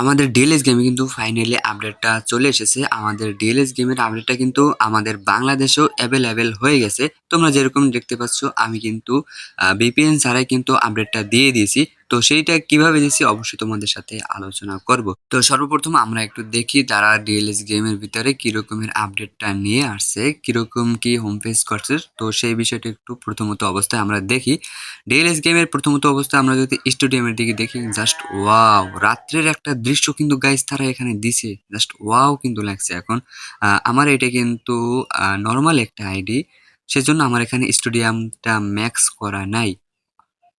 আমাদের ডিএলএস গেমে কিন্তু ফাইনালি আপডেটটা চলে এসেছে। আমাদের ডিএলএস গেমের আপডেটটা কিন্তু আমাদের বাংলাদেশেও অ্যাভেলেবেল হয়ে গেছে। তোমরা যেরকম দেখতে পাচ্ছ, আমি কিন্তু বিপিএন ছাড়াই কিন্তু আপডেটটা দিয়ে দিয়েছি। তো সেইটা কীভাবে দিয়েছি অবশ্যই তোমাদের সাথে আলোচনা করব। তো সর্বপ্রথম আমরা একটু দেখি তারা ডিএলএস গেমের ভিতরে কি রকমের আপডেটটা নিয়ে আসছে, কীরকম কি হোম পেজ করছে। তো সেই বিষয়টা একটু প্রথমত অবস্থায় আমরা দেখি। ডিএলএস গেমের প্রথমত অবস্থায় আমরা যদি স্টেডিয়ামের দিকে দেখি জাস্ট ওয়াও রাত্রের একটা দৃশ্য কিন্তু গাইজ তারা এখানে দিছে। জাস্ট ওয়াও কিন্তু লাগছে এখন। আমার এটা কিন্তু নর্মাল একটা আইডি সেজন্য আমার এখানে স্টেডিয়ামটা ম্যাক্স করা নাই।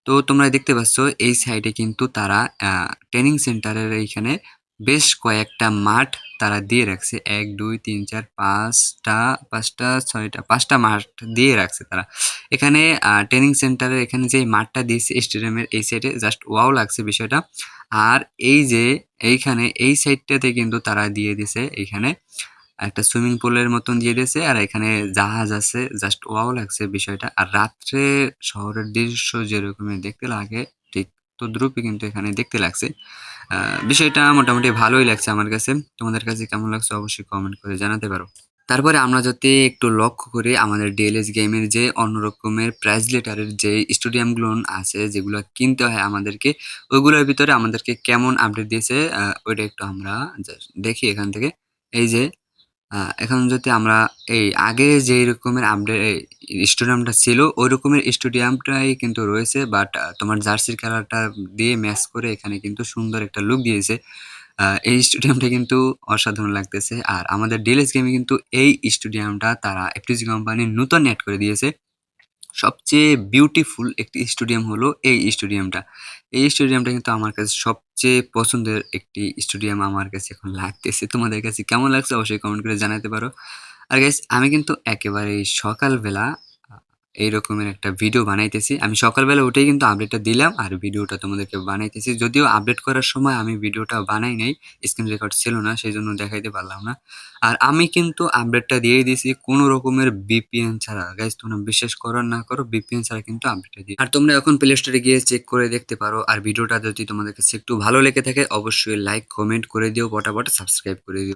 তো তোমরা দেখতে পাচ্ছ, এই সাইডে কিন্তু তারা ট্রেনিং সেন্টারের এইখানে বেশ কয়েকটা মাঠ তারা দিয়ে রাখছে। এক, দুই, তিন, চার, পাঁচটা পাঁচটা, ছয়টা, পাঁচটা মাঠ দিয়ে রাখছে তারা। এখানে ট্রেনিং সেন্টারের এখানে যে মাঠটা দিয়েছে স্টেডিয়ামের এই সাইডে জাস্ট ওয়াও লাগছে বিষয়টা। আর এই যে এইখানে, এই সাইডটাতে কিন্তু তারা দিয়ে দিছে এইখানে একটা সুইমিং পুলের মতন দিয়ে দিয়েছে আর এখানে জাহাজ আছে জাস্ট ওয়াও লাগছে বিষয়টা। আর রাত্রে শহরের দৃশ্য যেরকম দেখতে লাগে, ঠিক তদ্রুপই কিন্তু এখানে দেখতে লাগছে। বিষয়টা মোটামুটি ভালোই লাগছে আমার কাছে। তোমাদের কাছে কেমন লাগছে অবশ্যই কমেন্ট করে জানাতে পারো। তারপরে আমরা যদি একটু লক্ষ্য করি আমাদের ডিএলএস গেমের যে অন্যরকমের প্রাইজ লেটারের যে স্টেডিয়ামগুলো আছে, যেগুলো কিনতে হয় আমাদেরকে, ওইগুলোর ভিতরে আমাদেরকে কেমন আপডেট দিয়েছে ওইটা একটু আমরা দেখি এখান থেকে। এই যে এখন যদি আমরা এই আগে যেই রকমের আপডেট স্টেডিয়ামটা ছিল, ওই রকমের স্টেডিয়ামটাই কিন্তু রয়েছে বাট তোমার জার্সির খেলাটা দিয়ে ম্যাচ করে এখানে কিন্তু সুন্দর একটা লুক দিয়েছে। এই স্টেডিয়ামটা কিন্তু অসাধারণ লাগতেছে। আর আমাদের ডিএলএস গেমে কিন্তু এই স্টেডিয়ামটা তারা এফটিজি কোম্পানি নতুন অ্যাড করে দিয়েছে। সবচেয়ে বিউটিফুল একটি স্টেডিয়াম হলো এই স্টেডিয়ামটা এই স্টেডিয়ামটা কিন্তু আমার কাছে সবচেয়ে পছন্দের একটি স্টেডিয়াম আমার কাছে এখন লাগতেছে। তোমাদের কাছে কেমন লাগছে অবশ্যই কমেন্ট করে জানাতে পারো। আর গাইস আমি কিন্তু একেবারে সকালবেলা এই রকমের একটা ভিডিও বানাইতেছি। আমি সকালবেলা উঠেই কিন্তু আপডেটটা দিলাম আর ভিডিওটা তোমাদেরকে বানাইতেছি। যদিও আপডেট করার সময় আমি ভিডিওটা বানাই নাই স্ক্রিন রেকর্ড ছিল না সেই জন্য দেখাইতে পারলাম না। আর আমি কিন্তু আপডেটটা দিয়ে দিয়েছি, কোনো রকমের বিপিএন ছাড়া। গাইজ তোমরা বিশ্বাস করো না করো বিপিএন ছাড়া কিন্তু আপডেটটা দিই। আর তোমরা এখন প্লে স্টোরে গিয়ে চেক করে দেখতে পারো। আর ভিডিওটা যদি তোমাদের কাছে একটু ভালো লেগে থাকে, অবশ্যই লাইক কমেন্ট করে দিও, পটাপট সাবস্ক্রাইব করে দিও।